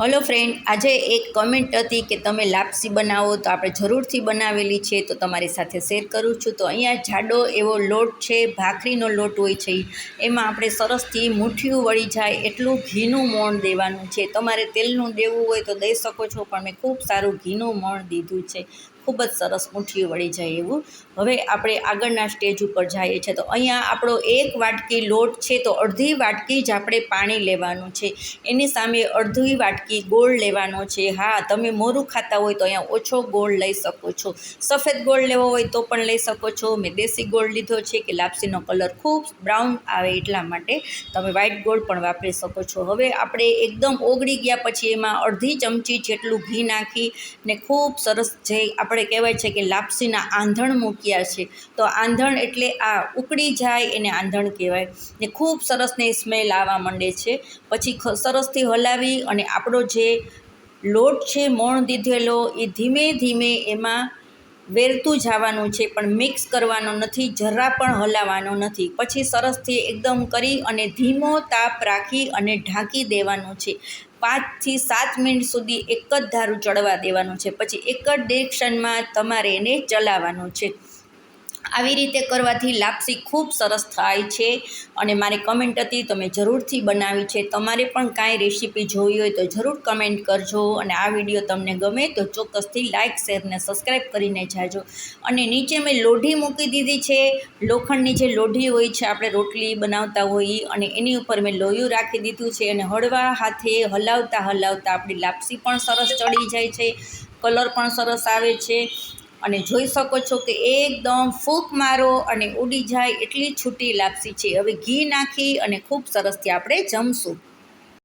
Hello friend આજે એક comment હતી કે તમે લાપસી બનાવો તો આપણે જરૂરથી બનાવેલી છે તો તમારી સાથે શેર કરું છું. તો અહીંયા જાડો એવો લોટ છે, ભાખરીનો લોટ હોય છે. એમાં આપણે સરસથી મુઠ્ઠીયું વળી જાય, એટલું ઘીનું મોણ દેવાનું છે. તમારે તેલનું દેવું હોય તો દઈ શકો છો, પણ મેં ખૂબ સારું ઘીનું મોણ દીધું છે. ખૂબ જ સરસ મુઠ્ઠીયું વળી જાય એવું. હવે આપણે આગળના સ્ટેજ ઉપર જઈએ છીએ. તો અહીંયા આપણો એક વાટકી લોટ છે, તો અડધી વાટકી જ આપણે પાણી લેવાનું છે. એની સામે અડધી વાટકી ગોળ લેવાનો છે. હા, તમે મોરું ખાતા હોય તો અહીંયા ઓછો ગોળ લઈ શકો છો. સફેદ ગોળ લેવો હોય તો પણ લઈ શકો છો. મેં દેશી ગોળ લીધો છે કે લાપસીનો કલર ખૂબ બ્રાઉન આવે એટલા માટે તમે વ્હાઇટ ગોળ પણ વાપરી શકો છો. હવે આપણે એકદમ ઓગળી ગયા પછી એમાં અડધી ચમચી જેટલું ઘી નાખી ને ખૂબ સરસ જે આપણે કહેવાય છે કે લાપસીના આંધણ મૂક્યા છે. તો આંધણ એટલે આ ઉકળી જાય એને આંધણ કહેવાય. ને ખૂબ સરસ ને સ્મેલ આવવા માંડે છે. પછી સરસથી હલાવી અને આપણો જે લોટ છે, મોણ દીધેલો, એ ધીમે ધીમે એમાં વેરતું જવાનું છે, પણ મિક્સ કરવાનો નથી, જરા પણ હલાવવાનો નથી. પછી સરસથી એકદમ કરી અને ધીમો તાપ રાખી અને ઢાંકી દેવાનો છે. પાંચથી સાત મિનિટ સુધી એક જ ધારું ચડવા દેવાનું છે. પછી એક જ ડિરેક્શનમાં તમારે એને ચલાવવાનું છે. આવી રીતે કરવાથી લાપસી ખૂબ સરસ થાય છે અને મારી કમેન્ટ હતી તમે જરૂરથી બનાવી છે. તમારે પણ કાંઈ રેસીપી જોવી હોય તો જરૂર કમેન્ટ કરજો અને આ વીડિયો તમને ગમે તો ચોક્કસથી લાઇક શેર ને સબસ્ક્રાઈબ કરીને જાજો. અને નીચે મેં લોઢી મૂકી દીધી છે. લોખંડની જે લોઢી હોય છે આપણે રોટલી બનાવતા હોઈએ અને એની ઉપર મેં લોયું રાખી દીધું છે અને હળવા હાથે હલાવતા હલાવતા આપણી લાપસી પણ સરસ ચડી જાય છે. કલર પણ સરસ આવે છે. અને જોઈ શકો છો કે એકદમ ફૂંક મારો અને ઉડી જાય એટલી છૂટી લાપસી છે. હવે ઘી નાખી અને ખૂબ સરસથી આપણે જમશું.